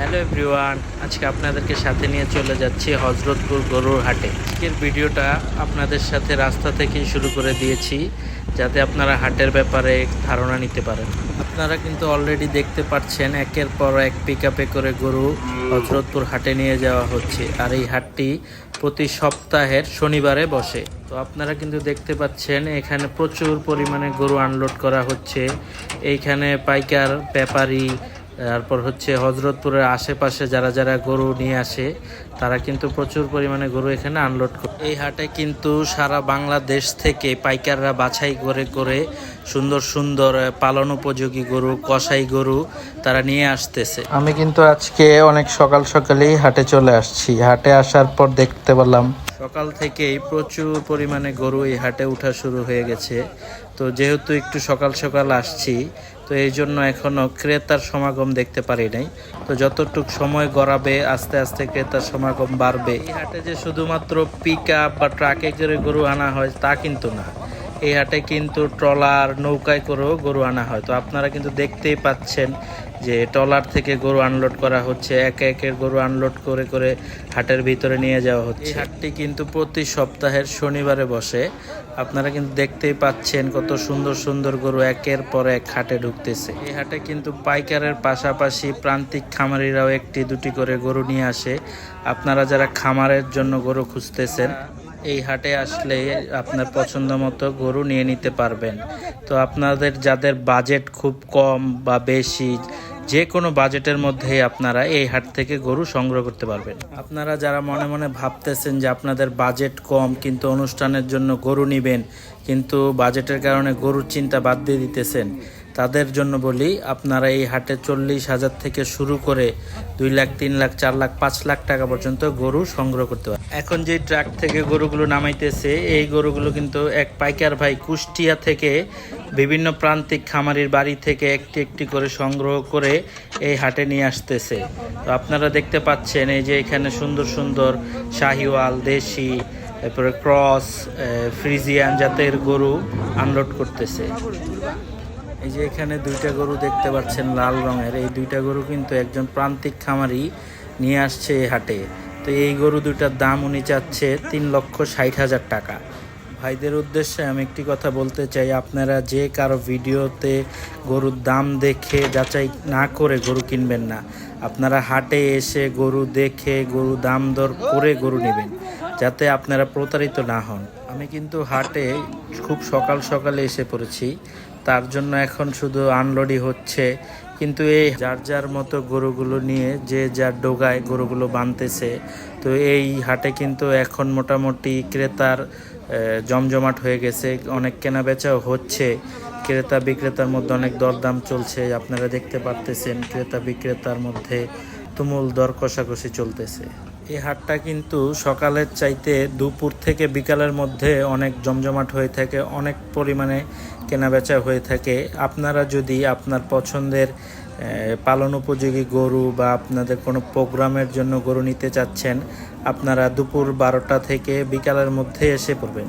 Hello everyone, আজকে আপনাদেরকে সাথে নিয়ে চলে যাচ্ছি হজরতপুর গরুর হাটে। আজকের ভিডিওটা আপনাদের সাথে রাস্তা থেকেই শুরু করে দিয়েছি, যাতে আপনারা হাটের ব্যাপারে ধারণা নিতে পারেন। আপনারা কিন্তু অলরেডি দেখতে পাচ্ছেন, একের পর এক পিক করে গরু হজরতপুর হাটে নিয়ে যাওয়া হচ্ছে। আর এই হাটটি প্রতি সপ্তাহের শনিবারে বসে। তো আপনারা কিন্তু দেখতে পাচ্ছেন, এখানে প্রচুর পরিমাণে গরু আনলোড করা হচ্ছে। এইখানে পাইকার, ব্যাপারী তারপর হচ্ছে হজরতপুরের আশেপাশে যারা যারা গরু নিয়ে আসে তারা কিন্তু প্রচুর পরিমাণে গরু এখানে আনলোড করে এই হাটে কিন্তু সারা বাংলাদেশ থেকে পাইকাররা বাছাই করে করে সুন্দর সুন্দর পালন উপযোগী গরু কষাই গরু তারা নিয়ে আসতেছে। আমি কিন্তু আজকে অনেক সকাল সকালেই হাটে চলে আসছি। হাটে আসার পর দেখতে পেলাম। সকাল থেকেই প্রচুর পরিমাণে গরু এই হাটে ওঠা শুরু হয়ে গেছে। তো যেহেতু একটু সকাল সকাল আসছি তো এই জন্য এখনও ক্রেতার সমাগম দেখতে পারি নাই। তো যতটুক সময় গড়াবে, আস্তে আস্তে ক্রেতার সমাগম বাড়বে। এই হাটে যে শুধুমাত্র পিক আপ বা ট্রাকে করে গরু আনা হয়, তা কিন্তু না। এই হাটে কিন্তু ট্রলার নৌকায় করেও গরু আনা হয়। তো আপনারা কিন্তু দেখতেই পাচ্ছেন যে ট্রলার থেকে গরু আনলোড করা হচ্ছে, একে একে গরু আনলোড করে করে হাটের ভিতরে নিয়ে যাওয়া হচ্ছে। হাটটি কিন্তু প্রতি সপ্তাহের শনিবারে বসে। আপনারা কিন্তু দেখতেই পাচ্ছেন কত সুন্দর সুন্দর গরু একের পর এক হাটে ঢুকতেছে। এই হাটে কিন্তু পাইকারের পাশাপাশি প্রান্তিক খামারিরাও একটি, দুটি করে গরু নিয়ে আসে। আপনারা যারা খামারের জন্য গরু খুঁজতেছেন এই হাটে আসলে আপনার পছন্দ মতো গরু নিয়ে নিতে পারবেন। তো আপনাদের যাদের বাজেট খুব কম বা বেশি, যে কোনো বাজেটের মধ্যেই আপনারা এই হাট থেকে গরু সংগ্রহ করতে পারবেন। আপনারা যারা মনে মনে ভাবতেছেন যে আপনাদের বাজেট কম, কিন্তু অনুষ্ঠানের জন্য গরু নিবেন, কিন্তু বাজেটের কারণে গরুর চিন্তা বাদ দিয়ে দিতেছেন তাদের জন্য বলি, আপনারা এই হাটে চল্লিশ হাজার থেকে শুরু করে দুই লাখ, তিন লাখ, চার লাখ, পাঁচ লাখ টাকা পর্যন্ত গরু সংগ্রহ করতে পারেন। এখন যে ট্রাক থেকে গরুগুলো নামাইতেছে, এই গরুগুলো কিন্তু এক পাইকার ভাই কুষ্টিয়া থেকে বিভিন্ন প্রান্তিক খামারির বাড়ি থেকে একটি একটি করে সংগ্রহ করে এই হাটে নিয়ে আসতেছে। তো আপনারা দেখতে পাচ্ছেন এই যে এখানে সুন্দর সুন্দর শাহিওয়াল, দেশি তারপরে ক্রস ফ্রিজিয়ান জাতের গরু আনলোড করতেছে। এই যে এখানে দুইটা গরু দেখতে পাচ্ছেন লাল রঙের। এই দুইটা গরু কিন্তু একজন প্রান্তিক খামারি নিয়ে আসছে এই হাটে। তো এই গরু দুইটার দাম উনি চাচ্ছে তিন লক্ষ ষাট হাজার টাকা। ভাইদের উদ্দেশ্যে আমি একটি কথা বলতে চাই, আপনারা যে কারও ভিডিওতে গরুর দাম দেখে যাচাই না করে গরু কিনবেন না। আপনারা হাটে এসে গরু দেখে গরু দাম দর করে গরু নেবেন, যাতে আপনারা প্রতারিত না হন। আমি কিন্তু হাটে খুব সকাল সকালে এসে পড়েছি। তার জন্য এখন শুধু আনলোডই হচ্ছে। কিন্তু এই যার যার মতো গরুগুলো নিয়ে যে যার ডোগায় গরুগুলো বানতেছে, তো এই হাটে কিন্তু এখন মোটামুটি ক্রেতার জমজমাট হয়ে গেছে। অনেক কেনা বেচাও হচ্ছে। ক্রেতা বিক্রেতার মধ্যে অনেক দরদাম চলছে, আপনারা দেখতে পারতেছেন ক্রেতা বিক্রেতার মধ্যে তুমুল দর কষাকষি চলতেছে। এই হাটটা কিন্তু সকালের চাইতে দুপুর থেকে বিকালের মধ্যে অনেক জমজমাট হয়ে থাকে, অনেক পরিমাণে কেনাবেচা হয়ে থাকে। আপনারা যদি আপনার পছন্দের পালন উপযোগী গরু বা আপনাদের কোনো প্রোগ্রামের জন্য গরু নিতে চাচ্ছেন, আপনারা দুপুর বারোটা থেকে বিকালের মধ্যে এসে পড়বেন।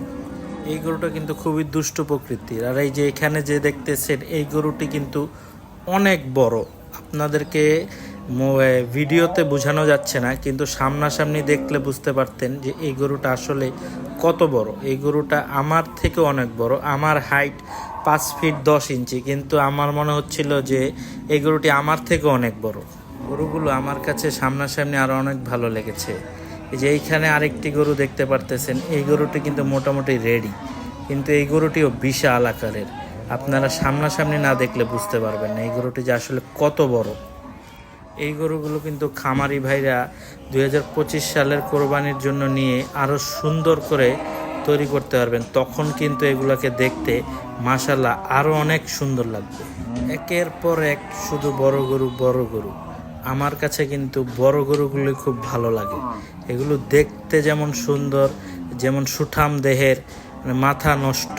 এই গরুটা কিন্তু খুবই দুষ্ট প্রকৃতির। আর এই যে এখানে যে দেখতেছেন, এই গরুটি কিন্তু অনেক বড়। আপনাদেরকে ভিডিওতে বোঝানো যাচ্ছে না, কিন্তু সামনাসামনি দেখলে বুঝতে পারতেন যে এই গরুটা আসলে কত বড়। এই গরুটা আমার থেকে অনেক বড়, আমার হাইট পাঁচ ফিট দশ ইঞ্চি, কিন্তু আমার মনে হচ্ছিল যে এই গরুটি আমার থেকে অনেক বড়। গরুগুলো আমার কাছে সামনাসামনি আরও অনেক ভালো লেগেছে। যে এইখানে আরেকটি গরু দেখতে পারতেছেন, এই গরুটি কিন্তু মোটামুটি রেডি কিন্তু এই গরুটিও বিশাল আকারের। আপনারা সামনাসামনি না দেখলে বুঝতে পারবেন না এই গরুটি যে আসলে কত বড়। এই গরুগুলো কিন্তু খামারি ভাইরা দু হাজার পঁচিশ সালের কোরবানির জন্য নিয়ে আরও সুন্দর করে তৈরি করতে পারবেন। তখন কিন্তু এগুলোকে দেখতে মাসাল্লাহ আরও অনেক সুন্দর লাগবে। একের পর এক শুধু বড় গরু বড় গরু। আমার কাছে কিন্তু বড় গরুগুলি খুব ভালো লাগে। এগুলো দেখতে যেমন সুন্দর, যেমন সুঠাম দেহের মানে মাথা নষ্ট।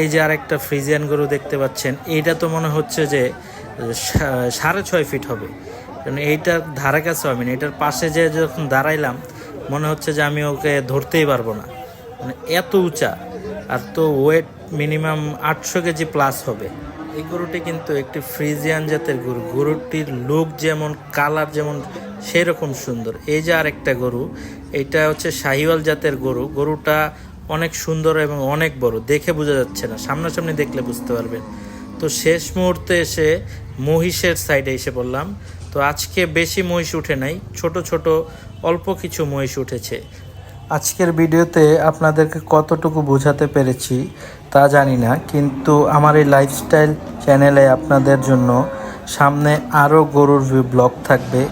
এই যে আরেকটা ফ্রিজিয়ান গরু দেখতে পাচ্ছেন, এইটা তো মনে হচ্ছে যে সাড়ে ছয় ফিট হবে। কারণ এইটার ধারে কাছে আমি না এটার পাশে যে যখন দাঁড়াইলাম, মনে হচ্ছে যে আমি ওকে ধরতেই পারব না। মানে এত উঁচা, আর তো ওয়েট মিনিমাম আটশো কেজি প্লাস হবে। এই গরুটি কিন্তু একটি ফ্রিজিয়ান জাতের গরু। গরুটির লুক যেমন কালার যেমন সেই রকম সুন্দর। এই যে আরেকটা গরু, এটা হচ্ছে শাহিওয়াল জাতের গরু। গরুটা অনেক সুন্দর এবং অনেক বড়, দেখে বোঝা যাচ্ছে না। সামনাসামনি দেখলে বুঝতে পারবেন। তো শেষ মুহূর্তে এসে মহিষের সাইডে এসে বললাম তো আজকে বেশি মহিষ উঠে নাই, ছোট ছোট অল্প কিছু মহিষ উঠেছে। আজকের ভিডিওতে আপনাদেরকে কতটুকু বোঝাতে পেরেছি তা জানি না, কিন্তু আমার এই লাইফস্টাইল চ্যানেলে আপনাদের জন্য সামনে আরও গরুর ব্লগ থাকবে।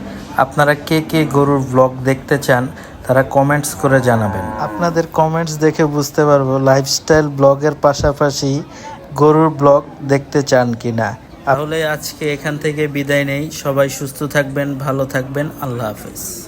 আপনারা কে কে গরুর ব্লগ দেখতে চান, তারা কমেন্টস করে জানাবেন। আপনাদের কমেন্টস দেখে বুঝতে পারব লাইফস্টাইল ব্লগের পাশাপাশি গরুর ব্লগ দেখতে চান কি না তাহলে আজকে এখান থেকে বিদায় নেই। সবাই সুস্থ থাকবেন ভালো থাকবেন। আল্লাহ হাফেজ।